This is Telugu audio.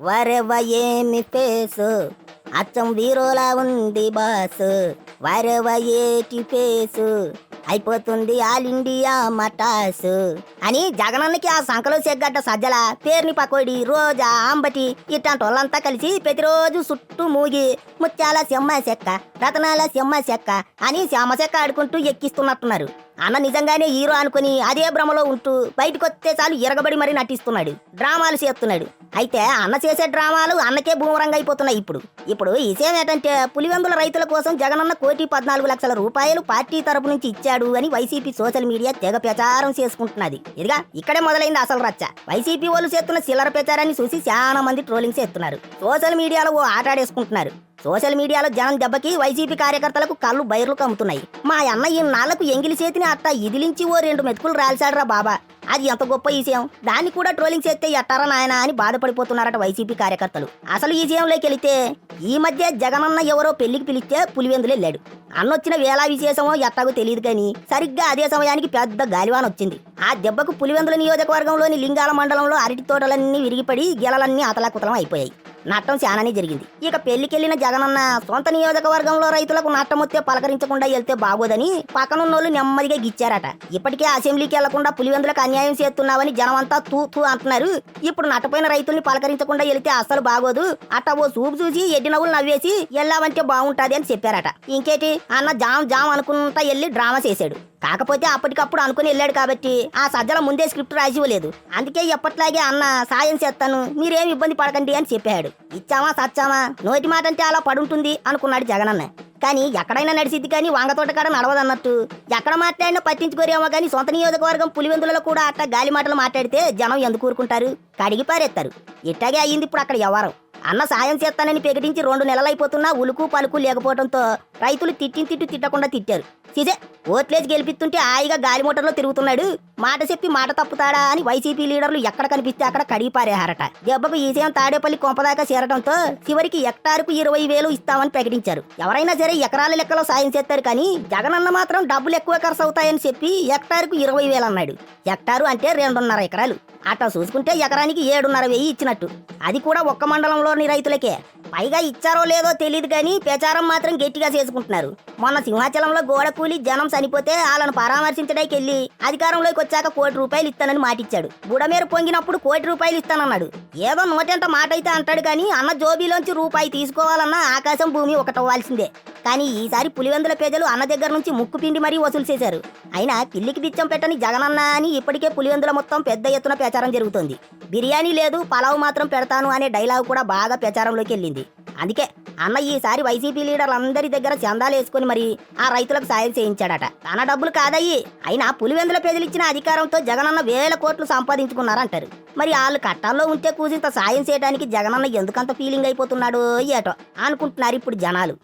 వరెవ ఏమి ఫేసు అచ్చం వీరోలా ఉంది బాసు. వరెవ ఏటి ఫేసు అయిపోతుంది ఆల్ ఇండియా మటాసు. అని జగనన్నకి ఆ సంకలో సెగ్గడ్డ సజ్జల పేరుని పకోడి రోజా అంబటి ఇట్లాంటి వాళ్ళంతా కలిసి ప్రతిరోజు చుట్టూ మూగి ముత్యాల సెమ్మ చెక్క రతనాల సెమ్మ చెక్క అని సెమ్మ చెక్క ఆడుకుంటూ ఎక్కిస్తున్నట్టున్నారు. అన్న నిజంగానే హీరో అనుకుని అదే భ్రమలో ఉంటూ బయటకు వస్తే చాలు ఎరగబడి మరీ నటిస్తున్నాడు. డ్రామాలు చేస్తున్నాడు. అయితే అన్న చేసే డ్రామాలు అన్నకే భూమరంగా అయిపోతున్నాయి ఇప్పుడు. ఇప్పుడు విషయం ఏంటంటే పులివెందుల రైతుల కోసం జగనన్న కోటి పద్నాలుగు లక్షల రూపాయలు పార్టీ తరపు నుంచి ఇచ్చాడు అని వైసీపీ సోషల్ మీడియా తెగ ప్రచారం చేసుకుంటున్నది. ఇదిగా ఇక్కడే మొదలైంది అసలు రచ్చ. వైసీపీ వాళ్ళు చేస్తున్న చిల్లర ప్రచారాన్ని చూసి చాలా మంది ట్రోలింగ్ చేస్తున్నారు. సోషల్ మీడియాలో ఓ ఆట ఆడేసుకుంటున్నారు. సోషల్ మీడియాలో జనం దెబ్బకి వైసీపీ కార్యకర్తలకు కళ్ళు బైర్లు కమ్ముతున్నాయి. మా అన్న ఈ నాళ్ళకు ఎంగిలి చేతిని అట్ట ఇదిలించి ఓ రెండు మెతుకులు రాల్చాడరా బాబా. అది ఎంత గొప్ప విషయం. దాన్ని కూడా ట్రోలింగ్ చేస్తే ఎట్టారా నాయనా అని బాధపడిపోతున్నారట వైసీపీ కార్యకర్తలు. అసలు ఈ విషయంలోకి వెళితే ఈ మధ్య జగనన్న ఎవరో పెళ్ళికి పిలిస్తే పులివెందులు వెళ్ళాడు అన్నొచ్చిన వేళ విశేషమో ఎట్టాగో తెలియదు కానీ సరిగ్గా అదే సమయానికి పెద్ద గాలివాన వచ్చింది ఆ దెబ్బకు పులివెందుల నియోజకవర్గంలోని లింగాల మండలంలో అరటి తోటలన్నీ విరిగిపడి గెలలన్నీ అతలాకుతలం అయిపోయాయి. నట్టం శానానే జరిగింది. ఇక పెళ్ళికెళ్ళిన జగనన్న సొంత నియోజకవర్గంలో రైతులకు నట్టం వస్తే పలకరించకుండా వెళ్తే బాగోదని పక్కనున్నోళ్ళు నెమ్మదిగా గిచ్చారట. ఇప్పటికే అసెంబ్లీకి వెళ్ళకుండా పులివెందులకు అన్యాయం చేస్తున్నావని జనమంతా తూ తూ అంటున్నారు. ఇప్పుడు నట్టపోయిన రైతుల్ని పలకరించకుండా వెళితే అస్సలు బాగోదు. అట్ట ఓ చూపు చూసి ఎడ్డి నవ్వులు నవ్వేసి వెళ్ళావంటే బాగుంటాది అని చెప్పారట. ఇంకేటి? అన్న జామ్ జామ్ అనుకుంటా వెళ్ళి డ్రామా చేశాడు. కాకపోతే అప్పటికప్పుడు అనుకుని వెళ్ళాడు కాబట్టి ఆ సజ్జల ముందే స్క్రిప్ట్ రాసి ఇవ్వలేదు అందుకే ఎప్పట్లాగే అన్న సాయం చేస్తాను మీరేం ఇబ్బంది పడకండి అని చెప్పాడు. ఇచ్చామా సచ్చామా? నోటి మాట అంటే అలా పడుంటుంది అనుకున్నాడు జగనన్న. కానీ ఎక్కడైనా నడిసిద్ది కానీ వంగతోట కాడ నడవదన్నట్టు. ఎక్కడ మాట్లాడినా పట్టించుకోరేమో కానీ సొంత నియోజకవర్గం పులివెందులలో కూడా అట్ట గాలి మాటలు మాట్లాడితే జనం ఎందుకు ఊరుకుంటారు? కడిగి పారేస్తారు ఇట్టాగే అయ్యింది ఇప్పుడు అక్కడ వ్యవహారం. అన్న సాయం చేస్తానని ప్రకటించి రెండు నెలలైపోతున్నా ఉలుకు పలుకు లేకపోవడంతో రైతులు తిట్టిన తిట్టు తిట్టకుండా తిట్టారు. సిజే ఓట్లేసి గెలిపిస్తుంటే హాయిగా గాలి మోటార్లో తిరుగుతున్నాడు. మాట చెప్పి మాట తప్పుతాడా అని వైసీపీ లీడర్లు ఎక్కడ కనిపిస్తే అక్కడ కడిగి పారేహారట దెబ్బకు ఈసీఎం తాడేపల్లి కొంపదాకా చేరడంతో చివరికి ఎక్టార్కు ఇరవై వేలు ఇస్తామని ప్రకటించారు. ఎవరైనా సరే ఎకరాల లెక్కలో సాయం చేస్తారు కానీ జగనన్న మాత్రం డబ్బులు ఎక్కువ ఖర్చు అవుతాయని చెప్పి హెక్టార్కు ఇరవై వేలు అన్నాడు హెక్టారు అంటే రెండున్నర ఎకరాలు. అట్లా చూసుకుంటే ఎకరానికి ఏడున్నర వెయ్యి ఇచ్చినట్టు. అది కూడా ఒక్క మండలంలోని రైతులకే. పైగా ఇచ్చారో లేదో తెలియదు కానీ ప్రచారం మాత్రం గట్టిగా చేసుకుంటున్నారు. మొన్న సింహాచలంలో గోడ కూలి జనం చనిపోతే వాళ్ళను పరామర్శించడానికి వెళ్ళి అధికారంలోకి వచ్చాక కోటి రూపాయలు ఇస్తానని మాటిచ్చాడు. బుడమేర పొంగినప్పుడు కోటి రూపాయలు ఇస్తానన్నాడు. ఏదో నూటెంట మాట అయితే అంటాడు కానీ అన్న జోబీలోంచి రూపాయి తీసుకోవాలన్నా ఆకాశం భూమి ఒకటవ్వాల్సిందే. కానీ ఈసారి పులివెందుల ప్రజలు అన్న దగ్గర నుంచి ముక్కు పిండి మరీ వసూలు చేశారు. అయినా పిల్లికి బిచ్చం పెట్టని జగనన్న అని ఇప్పటికే పులివెందుల మొత్తం పెద్ద ఎత్తున ప్రచారం జరుగుతోంది. బిర్యానీ లేదు పలావ్ మాత్రం పెడతాను అనే డైలాగ్ కూడా బాగా ప్రచారంలోకి వెళ్ళింది. అందుకే అన్న ఈసారి వైసీపీ లీడర్లందరి దగ్గర చందాలు వేసుకుని మరి ఆ రైతులకు సాయం చేయించాడట. తన డబ్బులు కాదయ్యి అయినా పులివెందుల ప్రజలు ఇచ్చిన అధికారంతో జగనన్న వేల కోట్లు సంపాదించుకున్నారంటారు. మరి వాళ్ళు కట్టాల్లో ఉంటే కూసింత సాయం చేయడానికి జగనన్న ఎందుకంత ఫీలింగ్ అయిపోతున్నాడో ఏటో అనుకుంటున్నారు ఇప్పుడు జనాలు.